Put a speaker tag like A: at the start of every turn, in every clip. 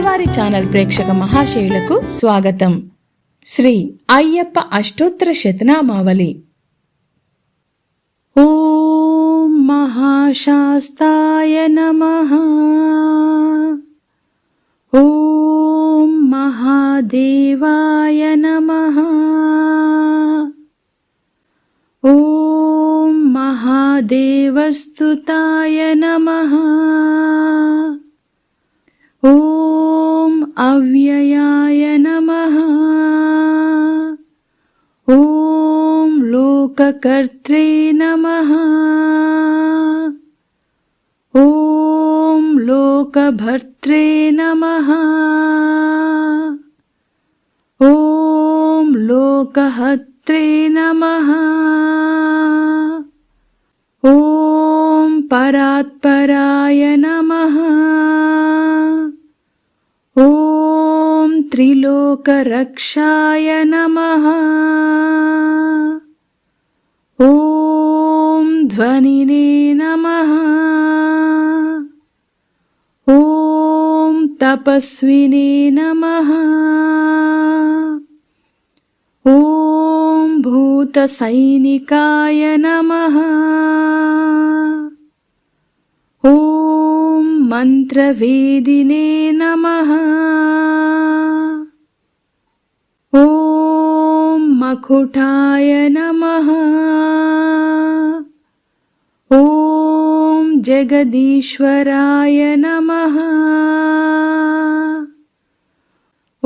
A: శ్రీవారి ఛానల్ ప్రేక్షక మహాశయులకు స్వాగతం. శ్రీ అయ్యప్ప అష్టోత్తర శతనామావళి. ఓం మహాశాస్తాయ నమ. ఓం మహాదేవాయ నమ. ఓం మహాదేవస్తుతాయ నమః. अव्ययाय नमः। ॐ लोककर्त्रे नमः। ॐ लोकभर्त्रे नमः। ॐ लोकहत्रे नमः। ॐ परात्पराय नमः त्रिलोकरक्षाय नमः। ॐ ध्वनिने नमः। ॐ तपस्विने नमः। ॐ भूतसैनिकाय नमः। ॐ मन्त्रवेदिने नमः मकुटाय नमः। ॐ जगदीश्वराय नमः।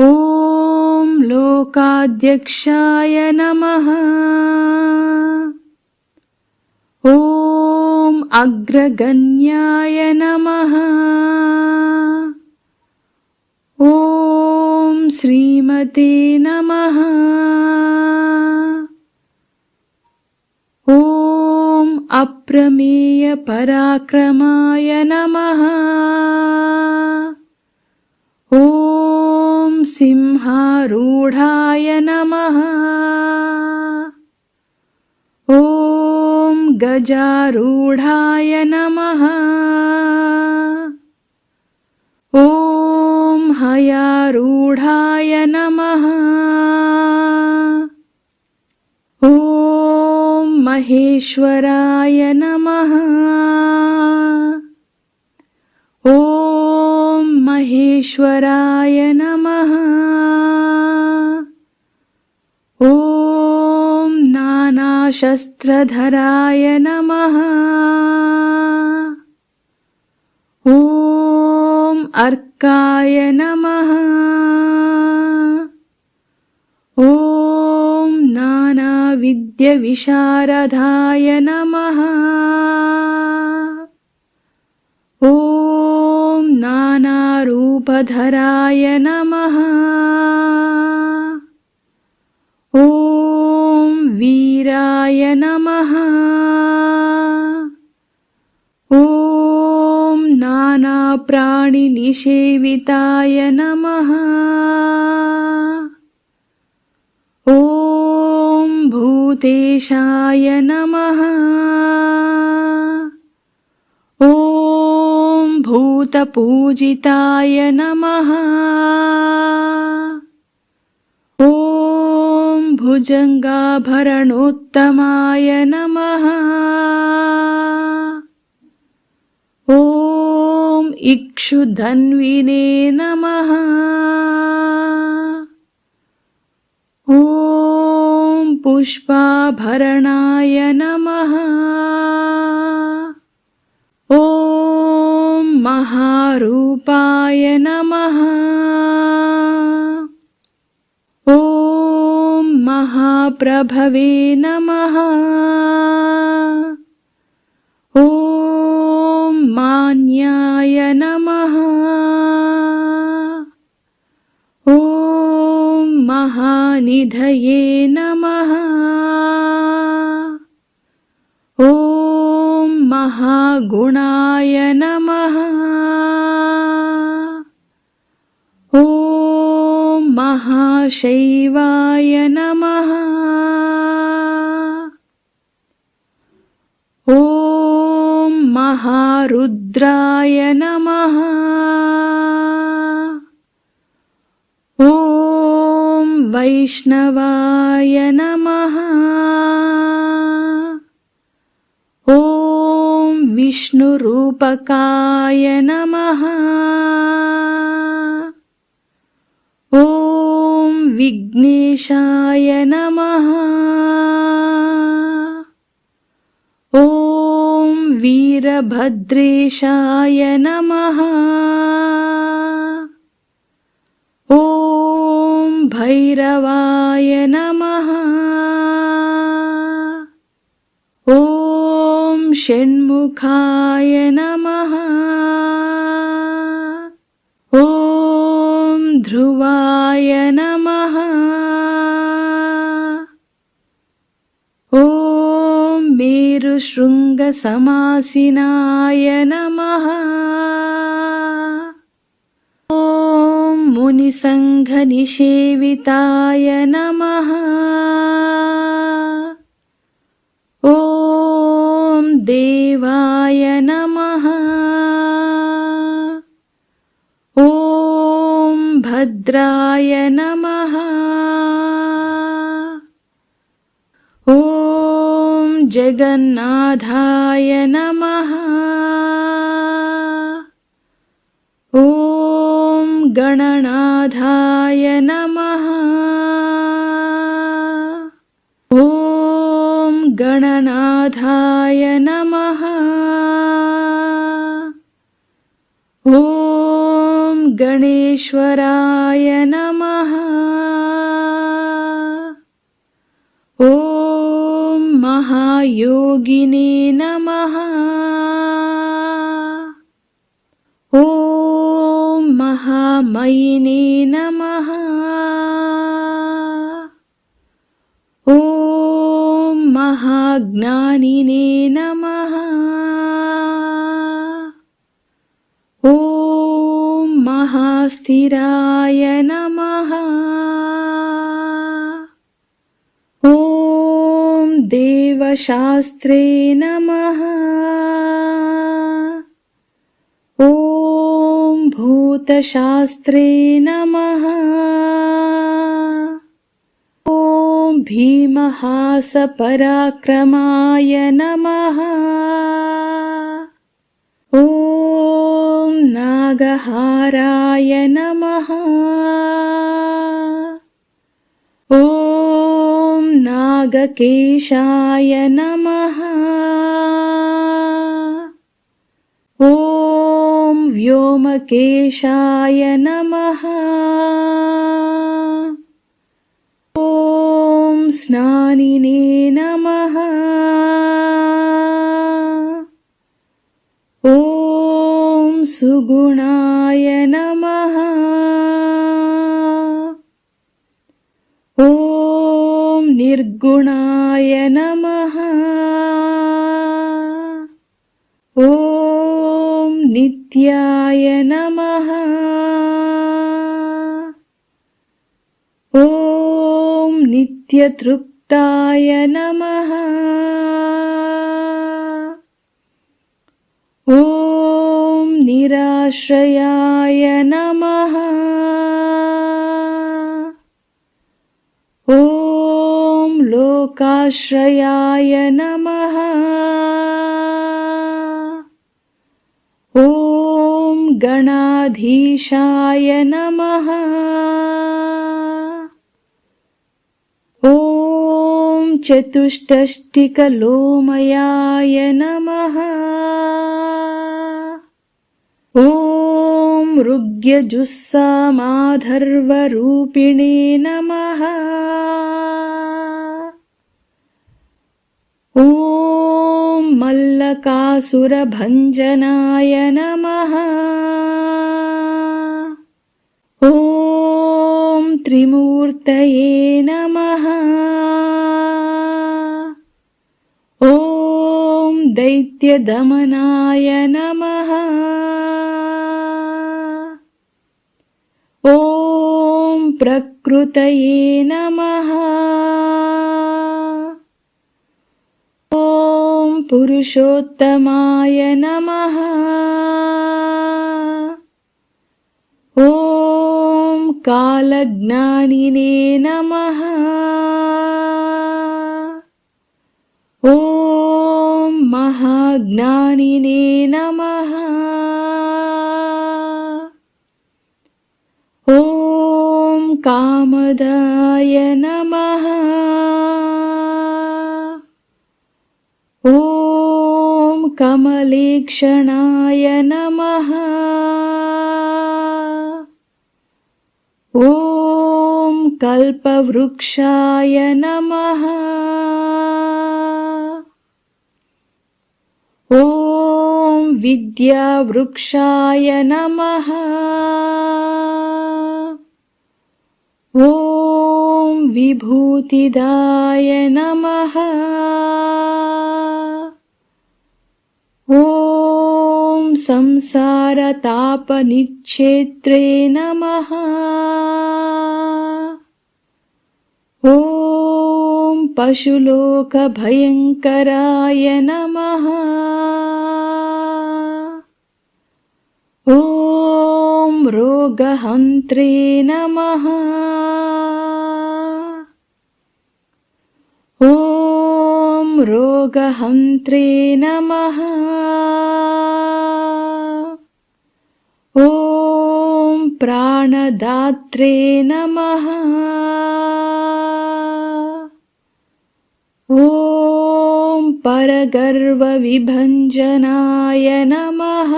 A: ॐ लोकाध्यक्षाय नमः। ॐ अग्रगण्याय नमः। ॐ श्रीमते नमः अप्रमेयपराक्रमाय नमः। ॐ सिंहारूढाय नमः। ॐ गजारूढाय नमः। ॐ हयारूढाय नमः महेश्वराय नमः। ॐ महेश्वराय नमः। ॐ नानाशस्त्रधराय नमः। ॐ अर्काय नमः। नानाविद्यविशारदाय नमः। ॐ नानारूपधराय नमः। ॐ वीराय नमः। ॐ नानाप्राणिनिषेविताय नमः भूतेशाय नमः। ॐ भूतपूजिताय नमः। ॐ भुजङ्गाभरणोत्तमाय नमः। ॐ इक्षुधन्विने नमः। ॐ पुष्पाभरणाय नमः। ॐ महारूपाय नमः। ॐ महाप्रभवे नमः। महानिधये नमः। ॐ महागुणाय नमः। ॐ महाशैवाय नमः। ॐ महारुद्राय नमः वैष्णवाय नमः। ॐ विष्णुरूपकाय नमः। ॐ विघ्नेशाय नमः। ॐ वीरभद्रेशाय नमः भैरवाय नमः। ॐ षण्मुखाय नमः। ॐ ध्रुवाय नमः। ॐ मेरुशृङ्गसमासिनाय नमः मुनिसङ्घनिषेविताय नमः। ॐ देवाय नमः। ॐ भद्राय नमः। ॐ जगन्नाथाय नमः ॐ गणनाथाय नमः। ॐ गणनाथाय नमः। ॐ गणेश्वराय नमः। ॐ महायोगिने नमः। महामयिने नमः। ॐ महाज्ञानिने नमः। ॐ महास्थिराय नमः। ॐ देवशास्त्रे नमः भूतशास्त्रे नमः। ॐ भीमहासपराक्रमाय नमः। ॐ नागहाराय नमः। ॐ नागकेशाय नमः व्योमकेशाय नमः। ॐ स्नानिने नमः। ॐ सुगुणाय नमः। ॐ निर्गुणाय नमः। ॐ नित्याय नमः। ॐ नित्यतृप्ताय नमः। ॐ निराश्रयाय नमः। ॐ लोकाश्रयाय नमः गणाधीशाय नमः। ॐ चतुष्टष्टिकलोमयाय नमः। ॐ ऋग्यजुस्सामाधर्वरूपिणे नमः। ॐ मल्लकासुरभञ्जनाय नमः। ॐ त्रिमूर्तये नमः। ॐ दैत्यदमनाय नमः। ॐ प्रकृतये नमः पुरुषोत्तमाय नमः। ॐ कालज्ञानिने नमः। ॐ महाज्ञानिने नमः। ॐ कामदाय नमः कमलेक्षणाय नमः। ॐ कल्पवृक्षाय नमः। ॐ विद्यावृक्षाय नमः। ॐ विभूतिदाय नमः संसारतापनिच्छेत्रे नमः। ॐ पशुलोकभयङ्कराय नमः। ॐ रोगहन्त्रे नमः। ॐ रोगहन्त्रे नमः प्राणदात्रे नमः। ॐ परगर्वविभञ्जनाय नमः।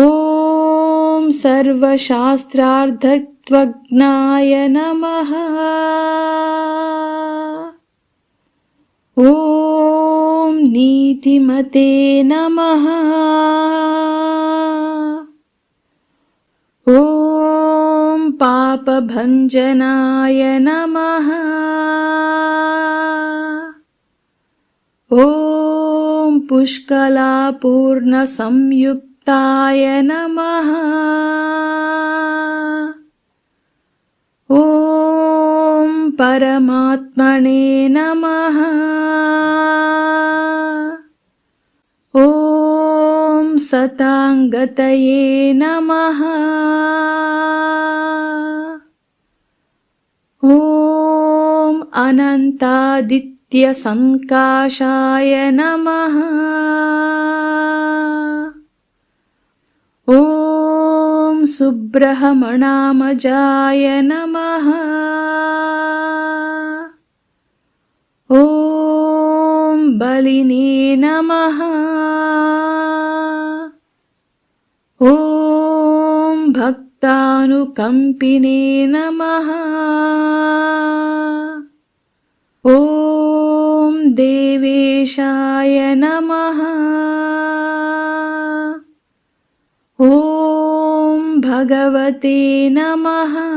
A: ॐ सर्वशास्त्रार्थत्वज्ञाय नमः ॐ नीतिमते नमः। ॐ पापभञ्जनाय नमः। ॐ पुष्कलापूर्णसंयुक्ताय नमः। ॐ परमात्मने नमः। ॐ सताङ्गतये नमः। ॐ अनन्तादित्यसङ्काशाय नमः। ॐ सुब्रह्मणामजाय नमः ॐ बलिने नमः। ॐ भक्तानुकम्पिने नमः। ॐ देवेशाय नमः। ॐ भगवते नमः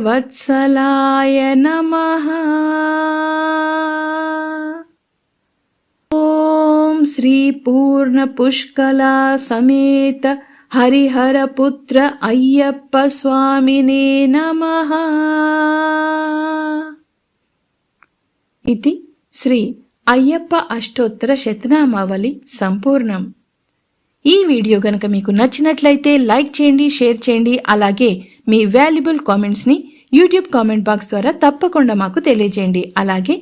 A: भक्तवत्सलाय नमः ॐ श्रीपूर्णपुष्कला समेत हरिहरपुत्र अय्यप्पस्वामिने नमः ఇది శ్రీ అయ్యప్ప అష్టోత్తర శతనామావళి సంపూర్ణం ఈ వీడియో గనక మీకు నచ్చినట్లయితే లైక్ చేయండి షేర్ చేయండి అలాగే మీ వాల్యుబుల్ కామెంట్స్ని యూట్యూబ్ కామెంట్ బాక్స్ ద్వారా తప్పకుండా మాకు తెలియజేయండి. అలాగే